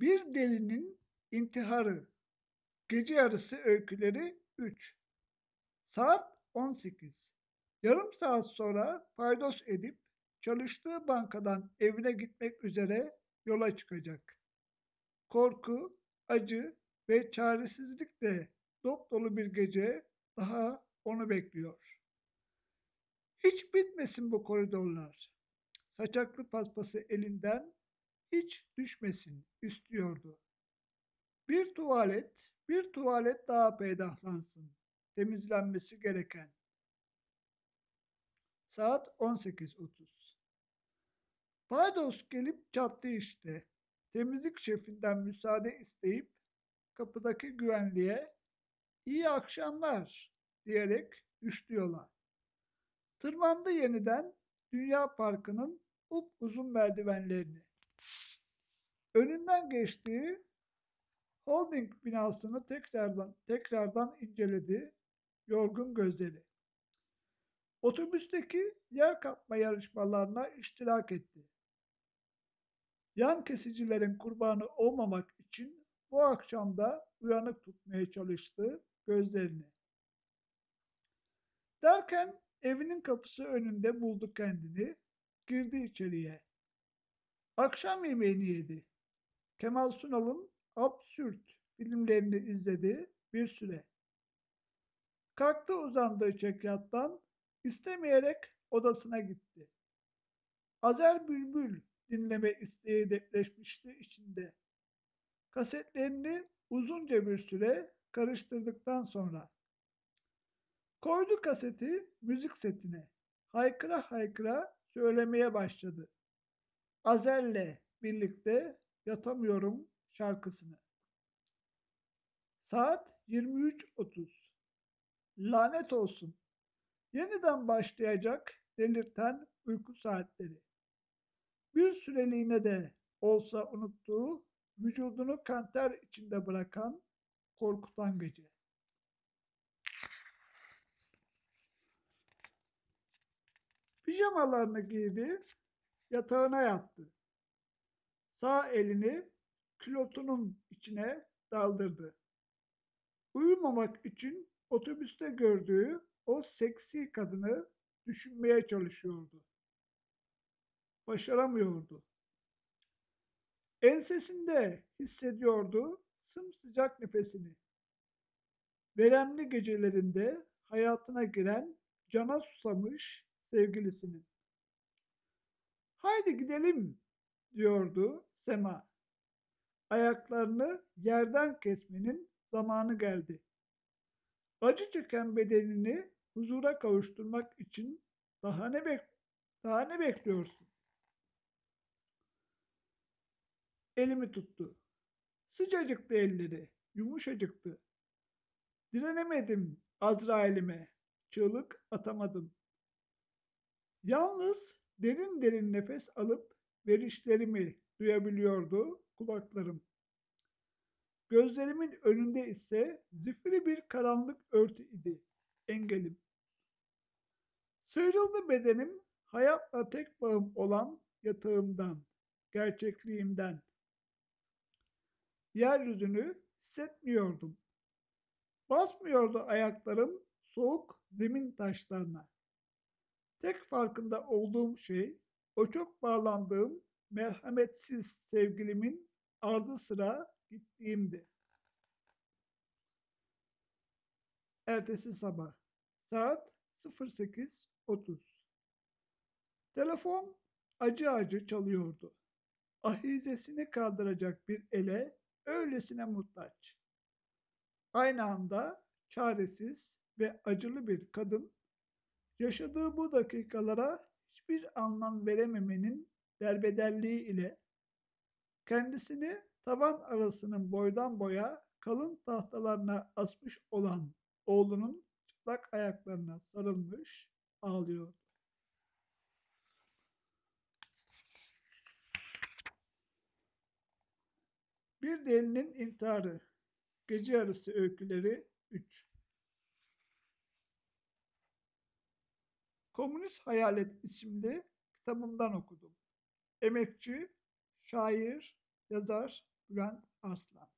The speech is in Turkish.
Bir delinin intiharı. Gece yarısı öyküleri 3. Saat 18. Yarım saat sonra paydos edip çalıştığı bankadan evine gitmek üzere yola çıkacak. Korku, acı ve çaresizlikle dop dolu bir gece daha onu bekliyor. Hiç bitmesin bu koridorlar. Saçaklı paspası elinden hiç düşmesin istiyordu. Bir tuvalet, bir tuvalet daha peydahlansın. Temizlenmesi gereken. Saat 18.30. Paydos gelip çattı işte. Temizlik şefinden müsaade isteyip kapıdaki güvenliğe iyi akşamlar diyerek düştü yola. Tırmandı yeniden Dünya Parkı'nın upuzun merdivenlerini. Önünden geçtiği holding binasını tekrardan tekrardan inceledi yorgun gözleri. Otobüsteki yer kapma yarışmalarına iştirak etti. Yan kesicilerin kurbanı olmamak için bu akşam da uyanık tutmaya çalıştı gözlerini. Derken evinin kapısı önünde buldu kendini, girdi içeriye. Akşam yemeğini yedi. Kemal Sunal'ın absürt filmlerini izledi bir süre. Kalktı uzandığı çekyattan, istemeyerek odasına gitti. Azer Bülbül dinleme isteği depreşmişti içinde. Kasetlerini uzunca bir süre karıştırdıktan sonra koydu kaseti müzik setine. Haykıra haykıra söylemeye başladı. Azer'le birlikte yatamıyorum şarkısını. Saat 23.30. Lanet olsun. Yeniden başlayacak delirten uyku saatleri. Bir süreliğine de olsa unuttuğu, vücudunu kanter içinde bırakan, korkutan gece. Pijamalarını giydi, yatağına yattı. Sağ elini külotunun içine daldırdı. Uyumamak için otobüste gördüğü o seksi kadını düşünmeye çalışıyordu. Başaramıyordu. Ensesinde hissediyordu sımsıcak nefesini. Veremli gecelerinde hayatına giren cana susamış sevgilisinin. Haydi gidelim diyordu Sema. Ayaklarını yerden kesmenin zamanı geldi. Acı çeken bedenini huzura kavuşturmak için daha ne bek daha ne bekliyorsun? Elimi tuttu. Sıcacıktı elleri, yumuşacıktı. Direnemedim Azrail'ime, çığlık atamadım. Yalnız derin derin nefes alıp verişlerimi duyabiliyordu kulaklarım. Gözlerimin önünde ise zifiri bir karanlık örtü idi, engelim. Sıyrıldı bedenim hayatla tek bağım olan yatağımdan, gerçekliğimden. Yeryüzünü hissetmiyordum. Basmıyordu ayaklarım soğuk zemin taşlarına. Tek farkında olduğum şey o çok bağlandığım merhametsiz sevgilimin ardı sıra gittiğimdi. Ertesi sabah saat 08.30 Telefon acı acı çalıyordu. Ahizesini kaldıracak bir ele öylesine muhtaç. Aynı anda çaresiz ve acılı bir kadın yaşadığı bu dakikalara hiçbir anlam verememenin derbederliği ile kendisini tavan arasının boydan boya kalın tahtalarına asmış olan oğlunun çıplak ayaklarına sarılmış ağlıyordu. Bir delinin intiharı. Gece yarısı öyküleri 3. Komünist Hayalet isimli kitabımdan okudum. Emekçi, şair, yazar Bülent Arslan